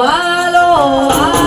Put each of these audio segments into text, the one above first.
Malo.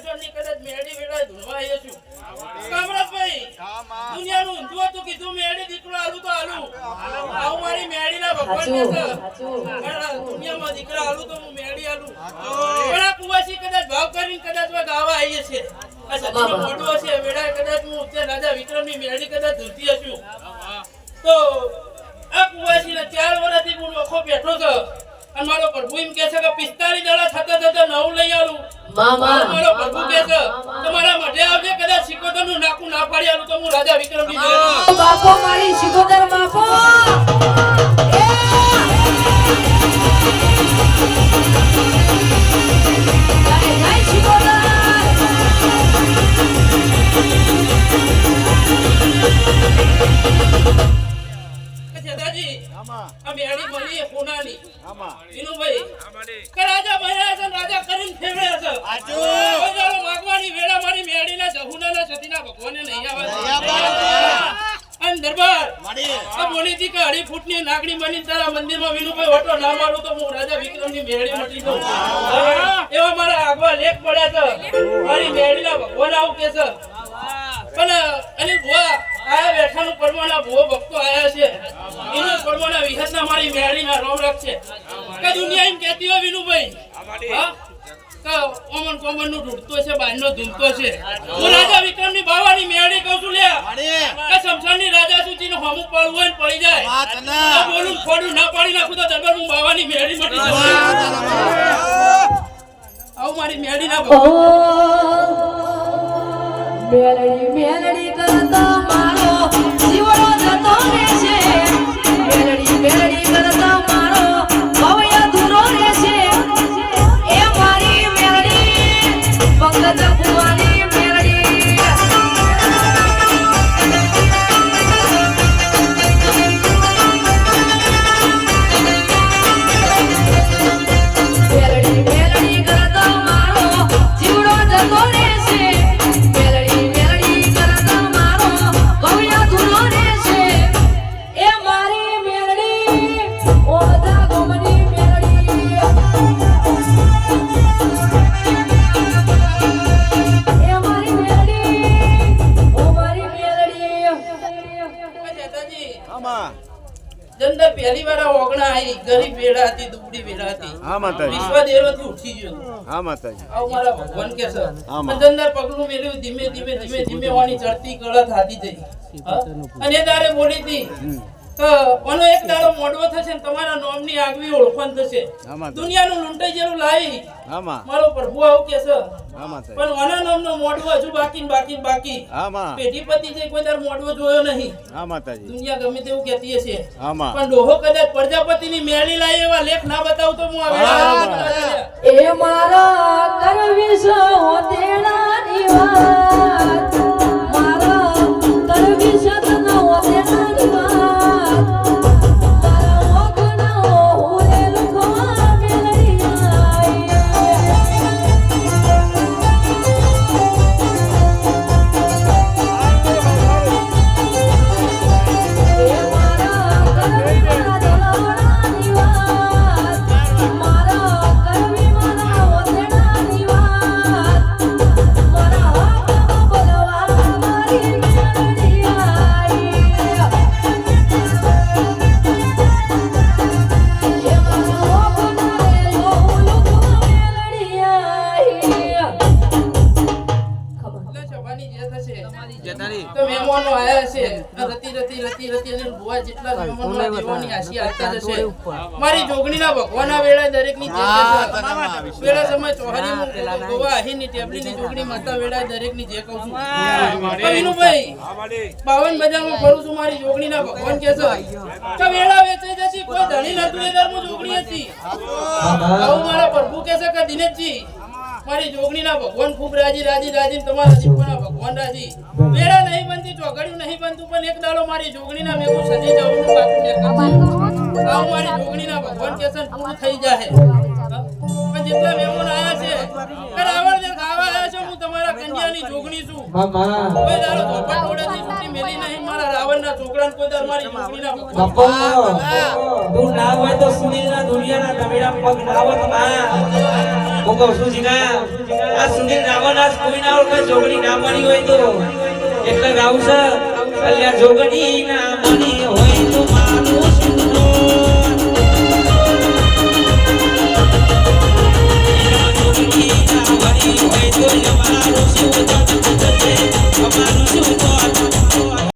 સંસોનની કદાચ મેળડી વેળાએ ધૂળવા આવ્યો છું. કામરાજભાઈ, દુનિયાનું ઊંધું હતું કીધું મેળી દીકરો આલું તો આલું. આવું મારી મેળીના ભગવાનને છે. પણ દુનિયામાં દીકરા આલું તો હું મેળી આલું. પણ આ કુંવાસી કદાચ ભાવ કરીને કદાચ ગાવા આવીએ છે. આ હશે, વેળાએ કદાચ હું તે રાજા વિક્રમની મેળી કદાચ ધૂળતી હશું. તો આ કુંવાસીને ચાર વર્ષથી હું નોખો બેઠો છું. અને મારો પ્રભુ એમ કે છે કે પિસ્તાલીસ દાડા થતા થતા નવું લઈ આવું મારો પ્રભુ છે તમારા માટે આવજે કદાચ સિકોતરનું નાકું ના પાડી આલું તો હું રાજા વિક્રમની મેળી બાપો મારી સિકોદર બાપો દાદાજી આ મેળી મળી એ વિનુભાઈ કે રાજા બન્યા છે રાજા કરીને ફેરવ્યા છે હાચું. માગવાની વેળા મારી મેળીના જહુનાના સતીના ભગવાને નહીં આવે અને દરબાર. આ બોલીથી કે અઢી ફૂટની નાગડી બની તારા મંદિરમાં વિનુભાઈ ઓટો ના મારું તો હું રાજા વિક્રમની મેળી મટી દઉં એવા મારા આગવા લેખ પડ્યા છે મારી મેળીના ભગવાન આવું કે છે પણ અને ભુવા આયા બેઠાનું પરમાના ભક્તો આયા છે. એનો પરમાના વિહતના મારી મેળીમાં રોમ રાખશે. કે દુનિયા એમ કહેતી હોય વિનુભાઈ? હા? ઓમન કોમનનું ઢૂંઢતો છે બારનો ધૂમતો છે. હું રાજા વિક્રમની બાવાની મેળી કહું છું લ્યા. શમશાનની રાજા રાજા નું હોમું પડવું હોય પડી જાય. ના બોલું ખોડું ના પાડી નાખું તો દરબાર હું બાવાની મેળી મટી જશે આવું મારી મેળી ના ઓ મેલડી જંદર પહેલી વાર ઓગણા આવી ગરીબ વેળા હતી દુબળી વેળા હતી. હા માતાજી. વિશ્વ દેરોથી ઉઠી ગયો. હા માતાજી. આવ મારા ભગવાન કે છે. આમાં. જંદર પગલું મેલ્યું ધીમે ધીમે ધીમે ધીમે વાની ચડતી કળા થાતી જઈ. અને તારે બોલી હતી કોનો એક તારો મોડવો થશે ને તમારા નોમની આગવી ઓળખાણ થશે. હા માતાજી. દુનિયાનું લૂંટાઈ જેવું લાવી. આમાં મારો પ્રભુ આવું કે છે. હા માતાજી પણ ઓના નામનો મોડવો હજુ બાકી ને બાકી ને બાકી. આમાં. પેઢી પતિ જે કોઈ તાર મોડવો જોયો નહીં. હા માતાજી. દુનિયા ગમે તેવું કહેતી હશે. આમાં. પણ ડોહો કદાચ પ્રજાપતિની મેળી લાવી એવા લેખ ના બતાવતો હું આ તો મહેમાનો આયા છે. રતી રતી રતી રતી અને ભુવા જેટલા મહેમાનો દેવાની આશી આવતા જશે. મારી જોગણીના ભગવાનના વેળા દરેકની જે. વેળા સમય ચોહરી મૂકો ગોવા અહીંની ટેબલીની જોગણી માતા વેળા દરેકની જે કહું છું. વિનુભાઈ બાવન બજારમાં ફરું છું મારી જોગણીના ભગવાન કે છે. કે વેળા વેચાઈ જશે કોઈ ધણી નતું એ દરમુ જોગણી હતી. આવું મારા પ્રભુ કે છે કે દિનેશજી? મારી જોગણીના ભગવાન ખૂબ રાજી રાજી રાજી ને તમારા જીવના ભગવાન રાજી. મેળા નહીં બનતી ચોઘડિયું નહીં બનતું પણ એક દાડો મારી જોગણીના મેં સજી જવાનું ને કરશે આવું મારી જોગણીના ભગવાન કેસન પૂરું થઈ જાહે. પણ જેટલા મહેમાન આવ્યા છે રાવણ જે ખાવા આવ્યા છે હું તમારા કન્યાની જોગણી છું. કોઈ દાડો છૂટી મેલી નહીં મારા રાવણના છોકરાને કોઈ દાડો મારી જોગણીના ભગવાન. તું ના હોય તો સુનિલના દુનિયાના તમેડા પગ ના હોતમાં. હું કહું છું, જીના, આ સુનિલ રાવણ કોઈ ના ઓળખે જોગણી ના મળી હોય તો. એટલે ગાવું છે અલ્યા જોગણી ના મળી